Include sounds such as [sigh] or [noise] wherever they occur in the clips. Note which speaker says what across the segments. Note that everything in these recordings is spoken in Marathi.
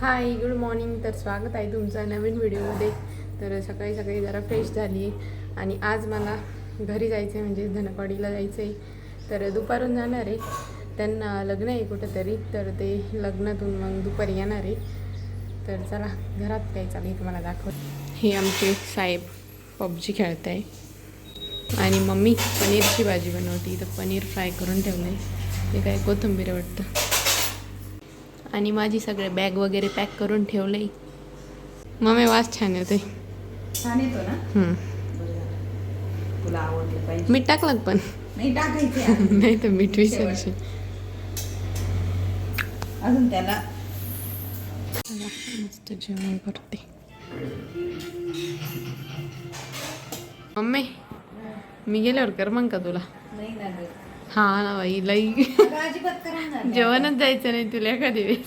Speaker 1: हाय गुड मॉर्निंग तर स्वागत आहे तुमचा नवीन व्हिडिओमध्ये. तर सकाळी सकाळी जरा फ्रेश झाली आहे आणि आज मला घरी जायचं आहे म्हणजे धनकवाडीला जायचं आहे तर दुपारून जाणार आहे. त्यांना लग्न आहे कुठंतरी तर ते लग्नातून मग दुपारी येणार आहे. तर चला घरात काय चालू आहे तुम्हाला दाखव. हे आमचे साहेब पबजी खेळत आहे आणि मम्मी पनीरची भाजी बनवती. तर पनीर फ्राय करून ठेवलं आहे ते काय कोथिंबीर वाटतं. आणि माझी सगळे बॅग वगैरे पॅक करून ठेवले मम्मी वास छान येते
Speaker 2: छान येतो ना?
Speaker 1: हम्म.
Speaker 2: तुला आवडलं पाहिजे
Speaker 1: मीठ टाकलं पण?
Speaker 2: नाही टाकायचे [laughs]
Speaker 1: नाही तर मीठ विसरशी
Speaker 2: अजून त्याला.
Speaker 1: मस्त जेवण करते. मम्मी मी गेल्यावर कर मग का तुला?
Speaker 2: नाही ना.
Speaker 1: हा ना बाई लई.
Speaker 2: अगं, अजिबात करणार नाही.
Speaker 1: जेवणच जायचं नाही तुला एखादी वेळेस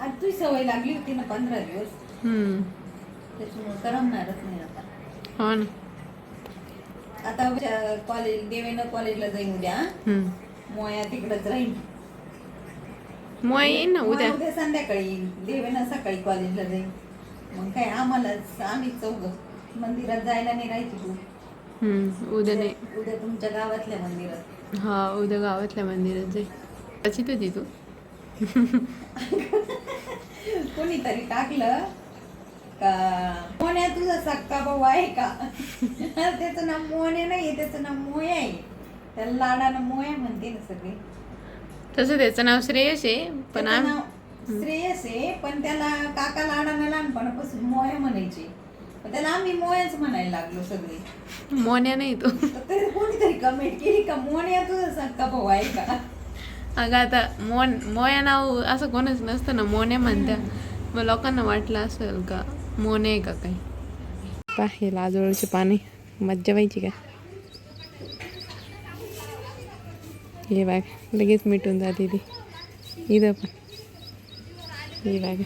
Speaker 2: आज तुझी सवय लागली होती ना पंधरा दिवस.
Speaker 1: हम्म.
Speaker 2: त्याच्यामुळे करमणारच नाही आता.
Speaker 1: हो ना.
Speaker 2: आता कॉलेज देवेनं कॉलेजला जाईन उद्या.
Speaker 1: हम्म.
Speaker 2: मोया तिकडच राहील
Speaker 1: मग येईन ना उद्या?
Speaker 2: उद्या संध्याकाळी येईल देवेनं सकाळी कॉलेजला जाईल मग काय आम्हालाच आम्ही चौघ. मंदिरात जायला नाही राहायची तू.
Speaker 1: हम्म. उद्या नाही.
Speaker 2: उद्या तुमच्या गावातल्या मंदिरात.
Speaker 1: हा उद्या गावातल्या मंदिरात जाईल अशी तुझी तू?
Speaker 2: कोणीतरी टाकलं का? मोन्या तुझा सक्का भाऊ आहे का? त्याचं नाव मोन्या नाही त्याचं नाव मोया आहे. त्याला लाडानं मोया म्हणते ना सगळे.
Speaker 1: तसं त्याचं नाव श्रेयस आहे पण
Speaker 2: त्याचं
Speaker 1: आम
Speaker 2: नाव श्रेयस आहे पण त्याला काका लाडानं लहानपणापासून मोया म्हणायचे. त्याला आम्ही मोयाच म्हणायला लागलो सगळे.
Speaker 1: मोन्या नाही तो.
Speaker 2: तर ते कोणीतरी कमेंट केली का? मोन्या तुझा सक्का भाऊ आहे का?
Speaker 1: अगं आता मोन मोया नाव असं कोणच नसतं ना मोन्या म्हणत्या. मग लोकांना वाटलं असेल का मोने का काही? पा हे लाजवळचे पाणी मज्जा व्हायची का? हे बॅग लगेच मिटून जाते ती. इथं पण. ही बॅग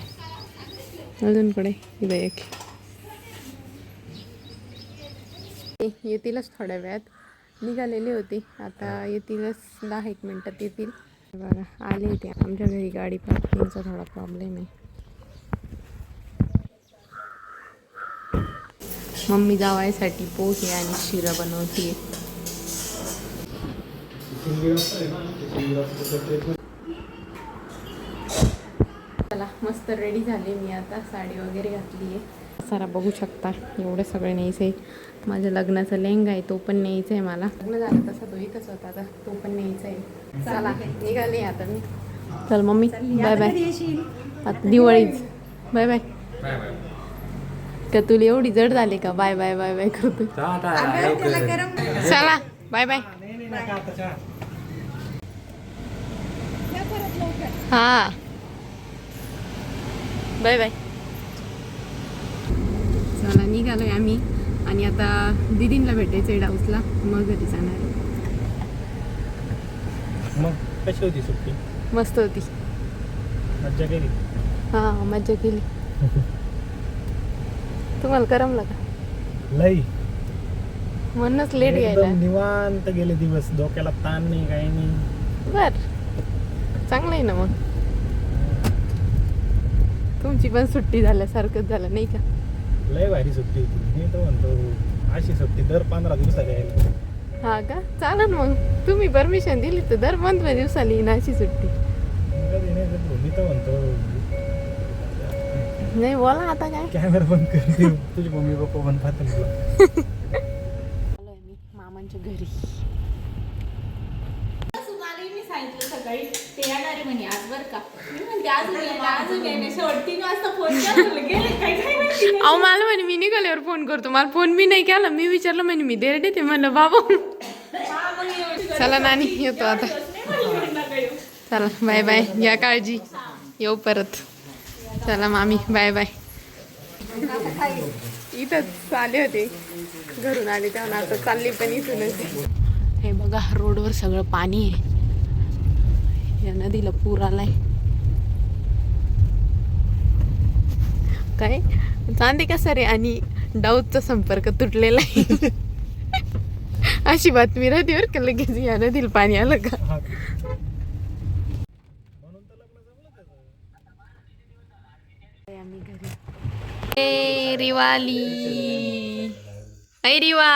Speaker 1: अजून कुठे? इथं एक ये- येतीलच थोड्या वेळात. निघालेली होती. आता येतीलच दहा एक मिनटात येतील. बघा आले ते आमच्या घरी. गाडी पार्किंगचा थोडा प्रॉब्लेम आहे. मम्मी जावायसाठी पोहे आणि शिरा बनवते चला मस्त रेडी झाले मी आता. साडी वगैरे घातली आहे सारा बघू शकता. एवढं सगळं न्यायचं. आहे माझ्या लग्नाचा लेहंगा आहे तो पण न्यायचा आहे मला. लग्न झालं तसा तो इथंच होता आता तो पण न्यायचा आहे चला निघाले आता मी. चल मम्मी बाय बाय आता दिवाळीच. बाय बाय का तुला एवढी जड झाली का? बाय बाय बाय बाय करतो चला बाय बाय हा. बाय बाय चला निघालोय आम्ही आणि आता दिदींना भेटायचं आहे डाऊसला. मग घरी जाणार आहे.
Speaker 3: मग कशी होती सुट्टी?
Speaker 1: मस्त होती.
Speaker 3: मज्जा केली?
Speaker 1: हा मज्जा केली. तुम्हाला करमलं का?
Speaker 3: लई.
Speaker 1: म्हणूनच लेट घ्यायला
Speaker 3: एकदम निवांत गेले दिवस. डोक्याला ताण नाही काही नाही.
Speaker 1: बर. चांगलं आहे ना मग. तुमची पण सुट्टी झाल्यासारखंच झालं नाही का?
Speaker 3: लय भारी सुट्टी होती. मी तर म्हणतो अशी सुट्टी दर पंधरा दिवसाला यायला
Speaker 1: हा का? चालेल मग. तुम्ही परमिशन दिली तर दर पंधरा दिवसाला येईन अशी सुट्टी.
Speaker 3: कधी नाही करतो. मी तर म्हणतो
Speaker 1: नाही बोला आता काय?
Speaker 3: कॅमेरा बंद करते [laughs] तुझी मम्मी पप्पा बंद पाहते तुला.
Speaker 1: आलोय मी मामांच्या घरी.
Speaker 4: मी सांगितलं सकाळी ते येणार आहे म्हणे आज बरं का. मी म्हणते अजून येणे शेवट तीन वाजता फोन केला गेले काय.
Speaker 1: अहो मला म्हणे मी निघाल्यावर फोन करतो. मला फोन बी नाही केला. मी विचारलं म्हणे मी देरडे ते म्हणलं बाबा. चला नानी येतो आता. चला बाय बाय. घ्या काळजी. येऊ परत. चला मामी बाय बाय. इथंच आले होते. घरून आले तेव्हा आता चालली पण इथूनच. हे बघा रोडवर सगळं पाणी आहे. या नदीला पूर आलाय. काय? चांदी का सर आणि डाऊटचा संपर्क तुटलेला आहे. अशी बातमी राहते बरं का लगेच या नदीला पाणी आलं का.
Speaker 3: आलोय आम्ही घरी ए रिवाली. ऐ रिवा.